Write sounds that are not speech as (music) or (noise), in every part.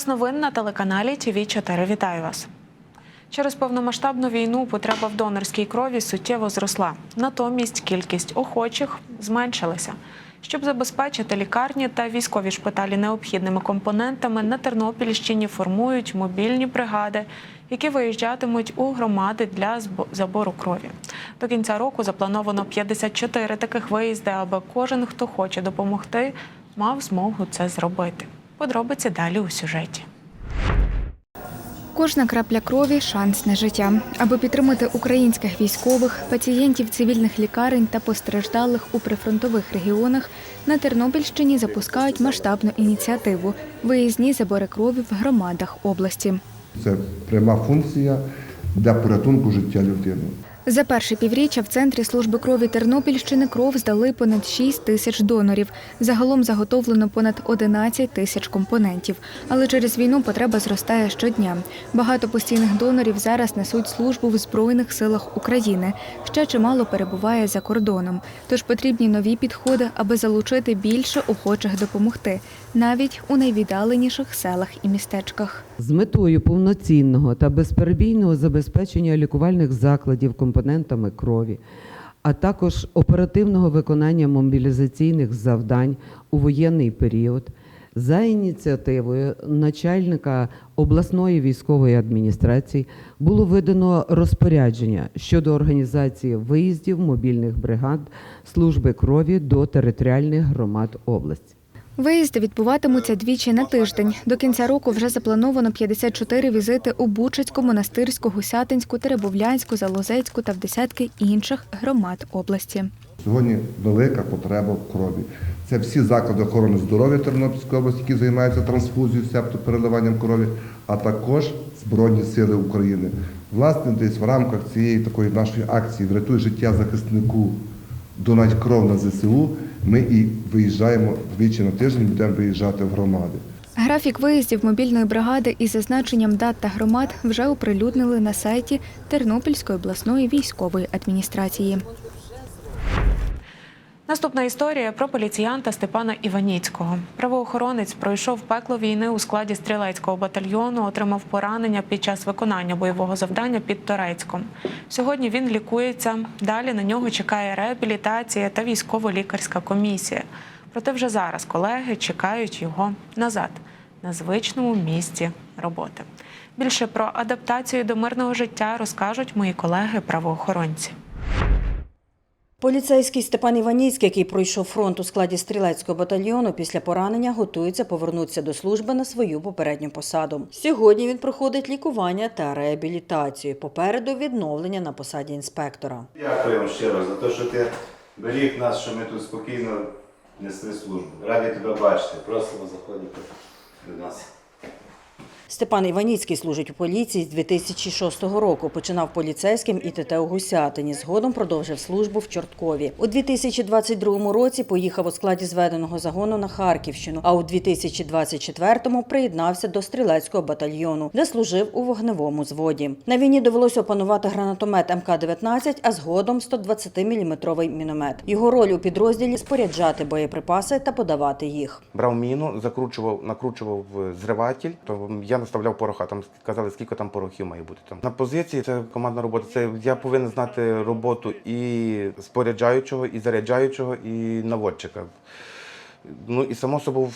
Час новин на телеканалі ТВ 4 Вітаю вас. Через повномасштабну війну потреба в донорській крові суттєво зросла. Натомість кількість охочих зменшилася. Щоб забезпечити лікарні та військові шпиталі необхідними компонентами, на Тернопільщині формують мобільні бригади, які виїжджатимуть у громади для забору крові. До кінця року заплановано 54 таких виїзди, аби кожен, хто хоче допомогти, мав змогу це зробити. Подробиці далі у сюжеті. Кожна крапля крові шанс на життя. Аби підтримати українських військових, пацієнтів цивільних лікарень та постраждалих у прифронтових регіонах, на Тернопільщині запускають масштабну ініціативу виїзні забори крові в громадах області. Це пряма функція для порятунку життя людини. За перше півріччя в центрі служби крові Тернопільщини кров здали понад 6 тисяч донорів. Загалом заготовлено понад 11 тисяч компонентів. Але через війну потреба зростає щодня. Багато постійних донорів зараз несуть службу в Збройних силах України. Ще чимало перебуває за кордоном. Тож потрібні нові підходи, аби залучити більше охочих допомогти, навіть у найвіддаленіших селах і містечках. З метою повноцінного та безперебійного забезпечення лікувальних закладів компонентами крові, а також оперативного виконання мобілізаційних завдань у воєнний період, за ініціативою начальника обласної військової адміністрації було видано розпорядження щодо організації виїздів мобільних бригад служби крові до територіальних громад області. Виїзди відбуватимуться двічі на тиждень. До кінця року вже заплановано 54 візити у Бучацьку, Монастирську, Гусятинську, Теребовлянську, Залозецьку та в десятки інших громад області. Сьогодні велика потреба в крові. Це всі заклади охорони здоров'я Тернопільської області, які займаються трансфузією, себто переливанням крові, а також Збройні Сили України. Власне, десь в рамках цієї такої нашої акції Врятуй життя захиснику, донать кров на ЗСУ. Ми і виїжджаємо двічі на тиждень, будемо виїжджати в громади. Графік виїздів мобільної бригади із зазначенням дат та громад вже оприлюднили на сайті Тернопільської обласної військової адміністрації. Наступна історія про поліціянта Степана Іваніцького. Правоохоронець пройшов пекло війни у складі стрілецького батальйону, отримав поранення під час виконання бойового завдання під Торецьком. Сьогодні він лікується. Далі на нього чекає реабілітація та військово-лікарська комісія. Проте вже зараз колеги чекають його назад на звичному місці роботи. Більше про адаптацію до мирного життя розкажуть мої колеги-правоохоронці. Поліцейський Степан Іваніцький, який пройшов фронт у складі стрілецького батальйону, після поранення готується повернутися до служби на свою попередню посаду. Сьогодні він проходить лікування та реабілітацію. Попереду відновлення на посаді інспектора. Дякуємо щиро за те, що ти беріг нас, що ми тут спокійно несли службу. Раді тебе бачити. Просимо заходити до нас. Степан Іваніцький служить у поліції з 2006 року. Починав поліцейським і ТТ у Гусятині. Згодом продовжив службу в Чорткові. У 2022 році поїхав у складі зведеного загону на Харківщину, а у 2024-му приєднався до стрілецького батальйону, де служив у вогневому зводі. На війні довелося опанувати гранатомет МК-19, а згодом 120-мм міномет. Його роль у підрозділі споряджати боєприпаси та подавати їх. Брав міну, закручував, накручував е, зриватель, то я наставляв пороха. Там казали, скільки там порохів має бути. Там на позиції це командна робота. Це я повинен знати роботу і споряджаючого, і заряджаючого, і наводчика. Ну і само собою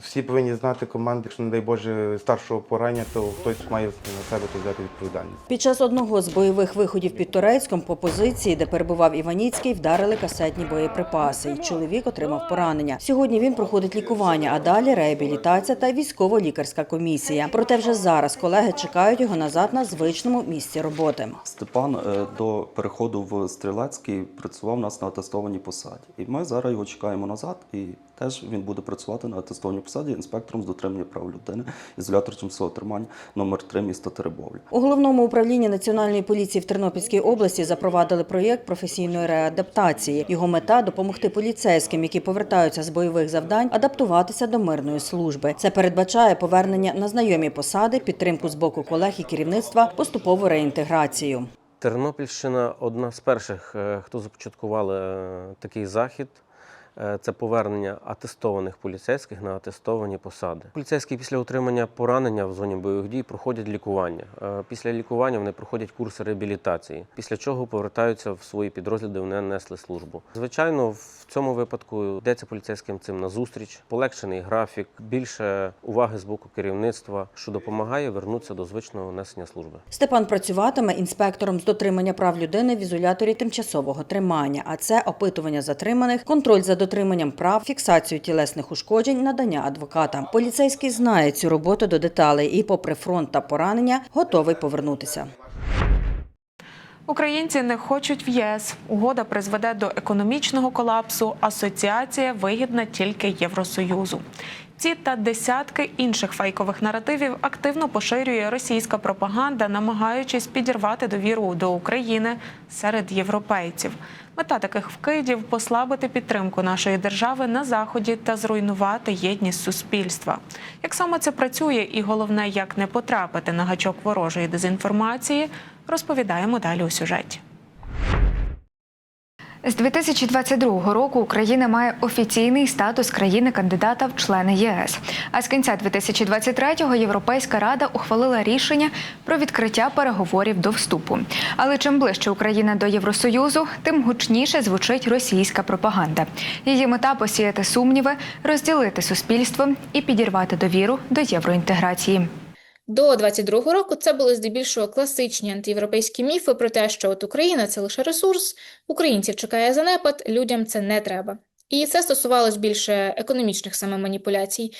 всі повинні знати команди, якщо не дай Боже старшого порання, то хтось має на себе взяти відповідальність. Під час одного з бойових виходів під Турецьком по позиції, де перебував Іваніцький, вдарили касетні боєприпаси, і чоловік отримав поранення. Сьогодні він проходить лікування, а далі реабілітація та військово-лікарська комісія. Проте вже зараз колеги чекають його назад на звичному місці роботи. Степан е, до переходу в стрілецький працював у нас на атестованій посаді. І ми зараз його чекаємо назад, і теж він буде працювати на атестованій посаді інспектором з дотримання прав людини, ізолятор тимчасового тримання номер 3 міста Теребовля. У головному управлінні національної поліції в Тернопільській області запровадили проєкт професійної реадаптації. Його мета допомогти поліцейським, які повертаються з бойових завдань, адаптуватися до мирної служби. Це передбачає повернення на знайомі посади, підтримку з боку колег і керівництва, поступову реінтеграцію. Тернопільщина одна з перших, е, хто започаткували е, такий захід. Е, Це повернення атестованих поліцейських на атестовані посади. Поліцейські після отримання поранення в зоні бойових дій проходять лікування. Е, Після лікування вони проходять курси реабілітації, після чого повертаються в свої підрозділи, де вони несли службу. Звичайно, в цьому випадку йдеться поліцейським цим на зустріч, полегшений графік, більше уваги з боку керівництва, що допомагає вернутися до звичного несення служби. Степан працюватиме інспектором з дотримання прав людини в ізоляторі тимчасового тримання, а це опитування затриманих, контроль за дотриманням прав, фіксацію тілесних ушкоджень, надання адвоката. Поліцейський знає цю роботу до деталей і, попри фронт та поранення, готовий повернутися. Українці не хочуть в ЄС. Угода призведе до економічного колапсу. Асоціація вигідна тільки Євросоюзу. Ці та десятки інших фейкових наративів активно поширює російська пропаганда, намагаючись підірвати довіру до України серед європейців. Мета таких вкидів послабити підтримку нашої держави на заході та зруйнувати єдність суспільства. Як саме це працює, і головне, як не потрапити на гачок ворожої дезінформації, розповідаємо далі у сюжеті. З 2022 року Україна має офіційний статус країни-кандидата в члени ЄС. А з кінця 2023-го Європейська рада ухвалила рішення про відкриття переговорів до вступу. Але чим ближче Україна до Євросоюзу, тим гучніше звучить російська пропаганда. Її мета посіяти сумніви, розділити суспільство і підірвати довіру до євроінтеграції. До 22-го року це були здебільшого класичні антиєвропейські міфи про те, що от Україна це лише ресурс, українців чекає занепад, людям це не треба. І це стосувалось більше економічних саме маніпуляцій.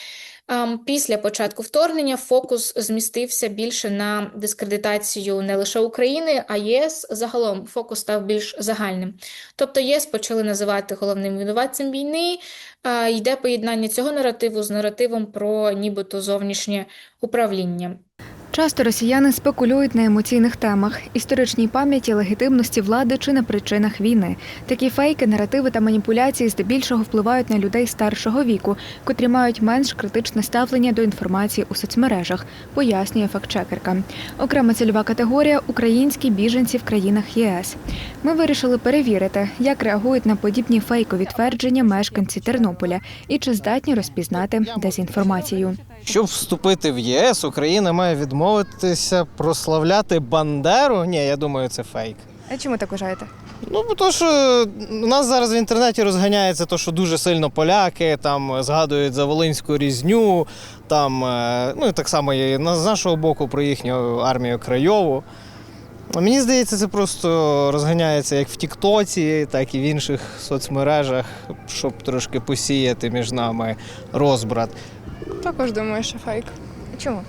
Ам, Після початку вторгнення фокус змістився більше на дискредитацію не лише України, а ЄС загалом фокус став більш загальним. Тобто ЄС почали називати головним винуватцем війни. Йде поєднання цього наративу з наративом про нібито зовнішнє управління. Часто росіяни спекулюють на емоційних темах, історичній пам'яті, легітимності влади чи на причинах війни. Такі фейки, наративи та маніпуляції здебільшого впливають на людей старшого віку, котрі мають менш критичне ставлення до інформації у соцмережах, пояснює фактчекерка. Окрема цільова категорія українські біженці в країнах ЄС. Ми вирішили перевірити, як реагують на подібні фейкові твердження мешканці Тернополя і чи здатні розпізнати дезінформацію. Щоб вступити в ЄС, Україна має відмовитися прославляти Бандеру. Ні, я думаю, це фейк. А чому так вважаєте? Ну, бо то, що у нас зараз в інтернеті розганяється то, що дуже сильно поляки там згадують за Волинську різню, там, е, ну і так само і з нашого боку про їхню армію Крайову. Мені здається, це просто розганяється як в Тіктоці, так і в інших соцмережах, щоб трошки посіяти між нами розбрат. Також думаю, що фейк. Чому?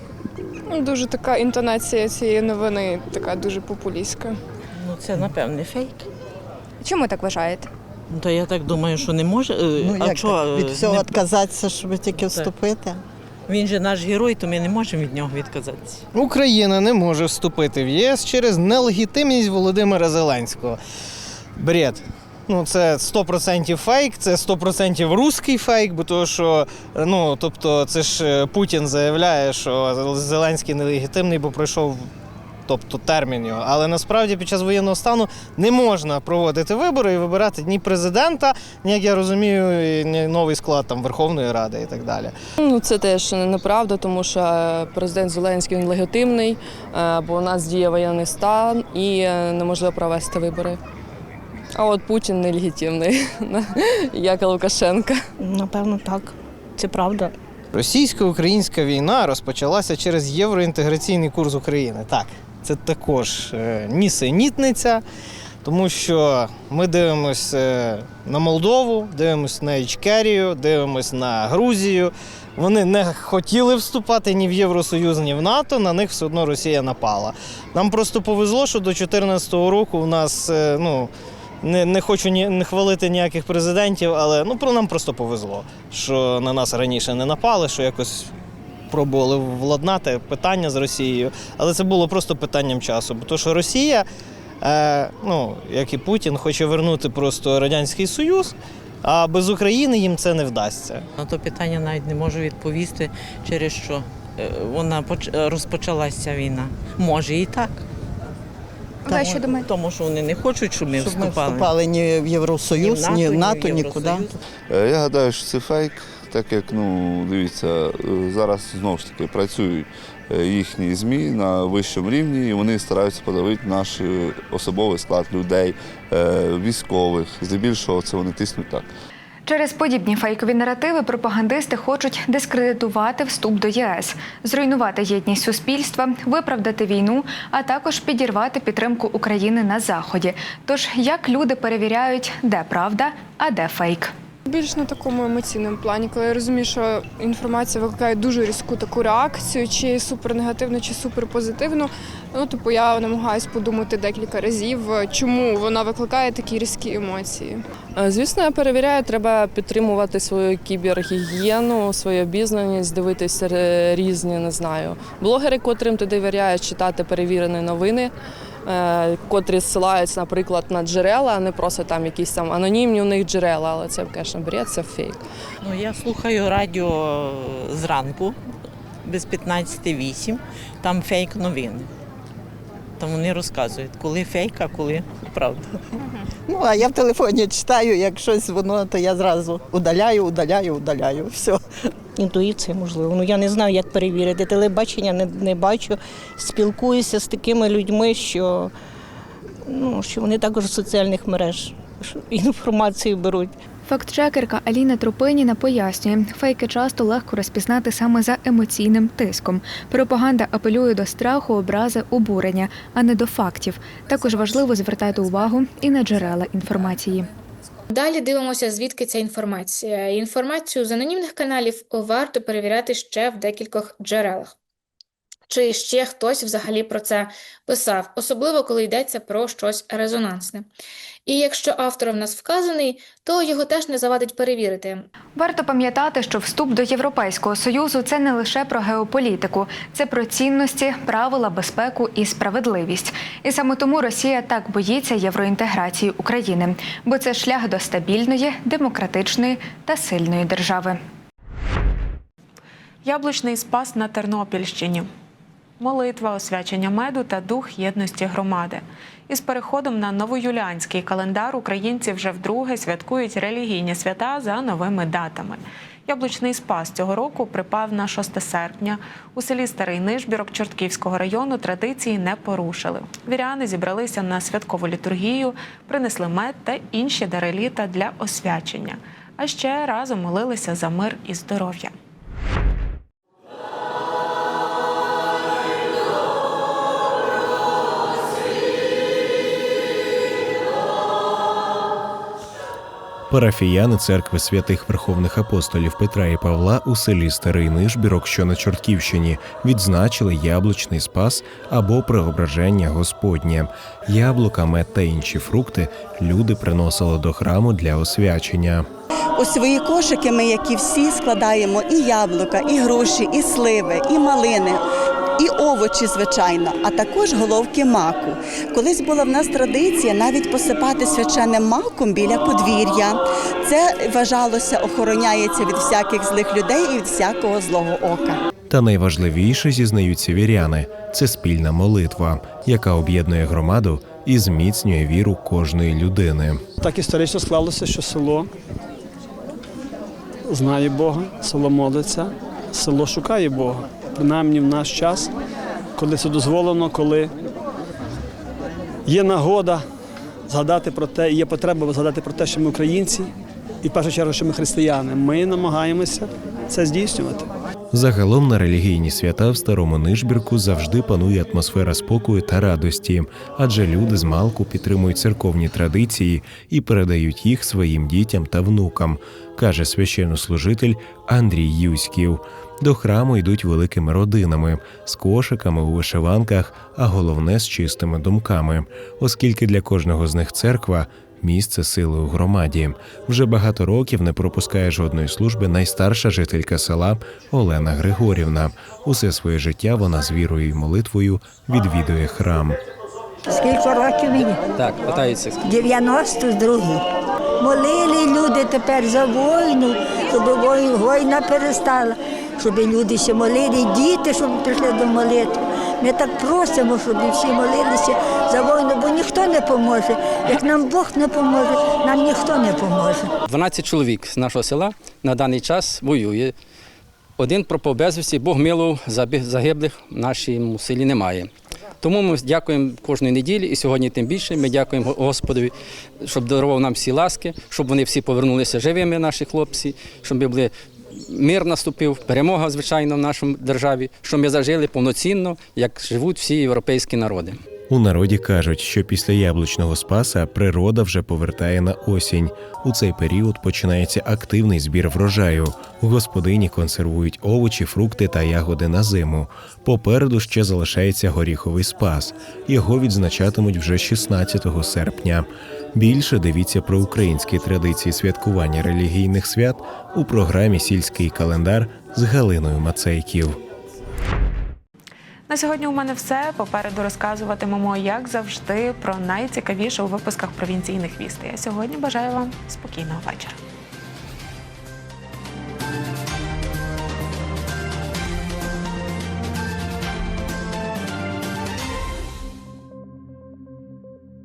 Ну, Дуже така інтонація цієї новини, така дуже популістська. Ну, це напевне фейк. Чому так вважаєте? Ну, то я так думаю, що не може. е, Ну, а як що, так? від е, всього не- відказатися, щоб тільки вступити. Він же наш герой, то ми не можемо від нього відказатися. Україна не може вступити в ЄС через нелегітимність Володимира Зеленського. Бред. Ну, це 100% фейк, це 100% русський фейк, бо то, що ну, тобто, це ж е, Путін заявляє, що Зеленський нелегітимний, бо пройшов тобто, термін його. Але насправді під час воєнного стану не можна проводити вибори і вибирати ні президента, ні, як я розумію, ні новий склад там, Верховної Ради і так далі. Ну, це теж неправда, тому що е, президент Зеленський він легітимний, е, бо у нас діє воєнний стан і неможливо провести вибори. А от Путін нелегітимний, (laughs) як і Лукашенка. Напевно, так. Це правда. Російсько-українська війна розпочалася через євроінтеграційний курс України. Так, це також е, нісенітниця, тому що ми дивимося е, на Молдову, дивимося на Ічкерію, дивимося на Грузію. Вони не хотіли вступати ні в Євросоюз, ні в НАТО. На них все одно Росія напала. Нам просто повезло, що до 2014 року у нас е, ну. Не, не хочу ні, не хвалити ніяких президентів, але ну про нам просто повезло, що на нас раніше не напали, що якось пробували владнати питання з Росією. Але це було просто питанням часу. Бо то, що Росія, е, ну як і Путін, хоче вернути просто Радянський Союз, а без України їм це не вдасться. На то питання навіть не можу відповісти, через що е, вона поч- розпочалася війна. Може і так. Тому- щодо мету? Тому що вони не хочуть, щоб ми Щоб ми вступали. вступали ні в Євросоюз, ні в НАТО, ні в нікуди. Е, Я гадаю, що це фейк, так як ну дивіться, е, зараз знову ж таки працюють е, їхні ЗМІ на вищому рівні, і вони стараються подавити наш особовий склад людей, військових. Здебільшого це вони тиснуть так. Через подібні фейкові наративи пропагандисти хочуть дискредитувати вступ до ЄС, зруйнувати єдність суспільства, виправдати війну, а також підірвати підтримку України на заході. Тож як люди перевіряють, де правда, а де фейк? Більш на такому емоційному плані, коли я розумію, що інформація викликає дуже різку таку реакцію, чи супернегативну, чи суперпозитивну. Ну, типу, я намагаюся подумати декілька разів, чому вона викликає такі різкі емоції. Е, Звісно, я перевіряю, треба підтримувати свою кібергігієну, свою обізнаність, дивитися різні, не знаю, блогери, котрим ти довіряєш, читати перевірені новини, е, котрі зсилаються, наприклад, на джерела, а не просто там якісь там анонімні у них джерела, але це, звісно, бред, це фейк. Ну, я слухаю радіо зранку, без 15.08, там фейк новини. Там вони розказують, коли фейк, а коли правда. Ну, а я в телефоні читаю, як щось воно, то я зразу удаляю, удаляю, удаляю. Все. Інтуїція, можливо. Ну я не знаю, як перевірити. Телебачення не, не бачу. Спілкуюся з такими людьми, що, ну, що вони також з соціальних мереж інформацію беруть. Фактчекерка Аліна Трупиніна пояснює, фейки часто легко розпізнати саме за емоційним тиском. Пропаганда апелює до страху, образи, обурення, а не до фактів. Також важливо звертати увагу і на джерела інформації. Далі дивимося, звідки ця інформація. Інформацію з анонімних каналів варто перевіряти ще в декількох джерелах. Чи ще хтось взагалі про це писав, особливо коли йдеться про щось резонансне. І якщо автор в нас вказаний, то його теж не завадить перевірити. Варто пам'ятати, що вступ до Європейського союзу це не лише про геополітику, це про цінності, правила, безпеку і справедливість. І саме тому Росія так боїться євроінтеграції України, бо це шлях до стабільної, демократичної та сильної держави. Яблучний спас на Тернопільщині. Молитва, освячення меду та дух єдності громади. Із переходом на новоюліанський календар українці вже вдруге святкують релігійні свята за новими датами. Яблучний спас цього року припав на 6 серпня. У селі Старий Нижбірок Чортківського району традиції не порушили. Віряни зібралися на святкову літургію, принесли мед та інші дари літа для освячення. А ще разом молилися за мир і здоров'я. Парафіяни церкви святих Верховних апостолів Петра і Павла у селі Старий Нижбірок, що на Чортківщині, відзначили яблучний спас або преображення Господнє. Яблука, мед та інші фрукти люди приносили до храму для освячення. У свої кошики ми, як і всі, складаємо і яблука, і груші, і сливи, і малини. І овочі, звичайно, а також головки маку. Колись була в нас традиція навіть посипати свяченим маком біля подвір'я. Це вважалося, охороняється від всяких злих людей і від всякого злого ока. Та найважливіше зізнаються віряни це спільна молитва, яка об'єднує громаду і зміцнює віру кожної людини. Так історично склалося, що село знає Бога, село молиться, село шукає Бога. Принаймні в наш час, коли це дозволено, коли є нагода згадати про те, є потреба згадати про те, що ми українці, і в першу чергу, що ми християни. Ми намагаємося це здійснювати. Загалом на релігійні свята в старому нишбірку завжди панує атмосфера спокою та радості, адже люди з малку підтримують церковні традиції і передають їх своїм дітям та внукам, каже священнослужитель Андрій Юськів. До храму йдуть великими родинами з кошиками у вишиванках, а головне з чистими думками, оскільки для кожного з них церква місце сили у громаді. Вже багато років не пропускає жодної служби найстарша жителька села Олена Григорівна. Усе своє життя вона з вірою і молитвою відвідує храм. Скільки років мені? Так, питаються. 92. Молили люди тепер за війну, щоб війна перестала. щоб люди ще молили, діти, щоб прийшли до молитви. Ми так просимо, щоб всі молилися за воїну, бо ніхто не поможе. Як нам Бог не поможе, нам ніхто не поможе. 12 чоловік з нашого села на даний час воює. Один пропав безвісті, Бог милував, загиблих в нашому селі немає. Тому ми дякуємо кожної неділі і сьогодні тим більше. Ми дякуємо Господові, щоб дарував нам всі ласки, щоб вони всі повернулися живими, наші хлопці, щоб ми були. Мир наступив, перемога, звичайно, в нашій державі, що ми зажили повноцінно, як живуть всі європейські народи. У народі кажуть, що після яблучного спаса природа вже повертає на осінь. У цей період починається активний збір врожаю. Господині консервують овочі, фрукти та ягоди на зиму. Попереду ще залишається горіховий спас. Його відзначатимуть вже 16 серпня. Більше дивіться про українські традиції святкування релігійних свят у програмі Сільський календар з Галиною Мацейків. На сьогодні у мене все. Попереду розказуватимемо, як завжди, про найцікавіше у випусках провінційних вістей. А сьогодні бажаю вам спокійного вечора.